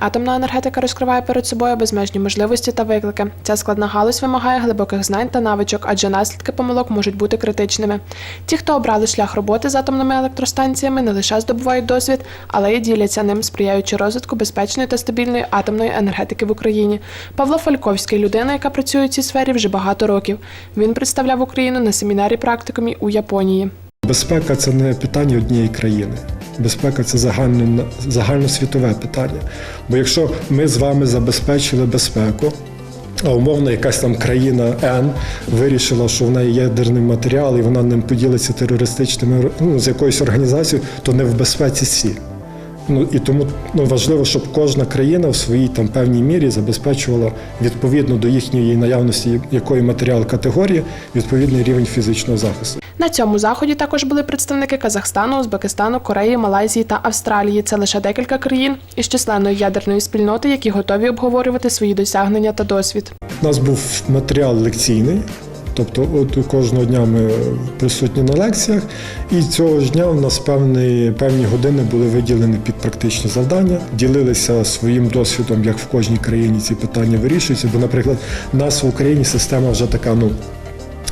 Атомна енергетика розкриває перед собою безмежні можливості та виклики. Ця складна галузь вимагає глибоких знань та навичок, адже наслідки помилок можуть бути критичними. Ті, хто обрали шлях роботи з атомними електростанціями, не лише здобувають досвід, але й діляться ним, сприяючи розвитку безпечної та стабільної атомної енергетики в Україні. Павло Фальковський людина, яка працює у цій сфері вже багато років. Він представляв Україну на семінарі практикумі у Японії. Безпека це не питання однієї країни. Безпека це загально, загальносвітове питання. Бо якщо ми з вами забезпечили безпеку, а умовно якась там країна Н вирішила, що в неї ядерний матеріал і вона ним поділиться терористичними ну, з якоюсь організацією, то не в безпеці всі. Ну і тому ну, важливо, щоб кожна країна в своїй там певній мірі забезпечувала відповідно до їхньої наявності якої матеріал категорії відповідний рівень фізичного захисту. На цьому заході також були представники Казахстану, Узбекистану, Кореї, Малайзії та Австралії. Це лише декілька країн із численної ядерної спільноти, які готові обговорювати свої досягнення та досвід. У нас був матеріал лекційний, тобто от кожного дня ми присутні на лекціях, і цього ж дня у нас певні, певні години були виділені під практичні завдання, ділилися своїм досвідом, як в кожній країні ці питання вирішуються. Бо, наприклад, в нас в Україні система вже така, ну.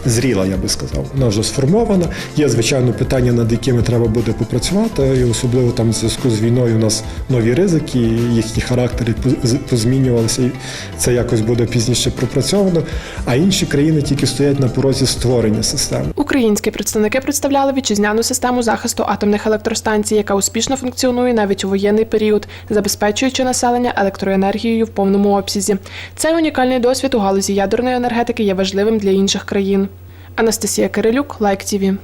Зріла, я би сказав, вона вже сформована. Є звичайно питання, над якими треба буде попрацювати, і особливо там в зв'язку з війною у нас нові ризики, їхні характери позмінювалися, і це якось буде пізніше пропрацьовано. А інші країни тільки стоять на порозі створення системи. Українські представники представляли вітчизняну систему захисту атомних електростанцій, яка успішно функціонує навіть у воєнний період, забезпечуючи населення електроенергією в повному обсязі. Цей унікальний досвід у галузі ядерної енергетики є важливим для інших країн. Анастасія Кирилюк, Лайк ТІВІ.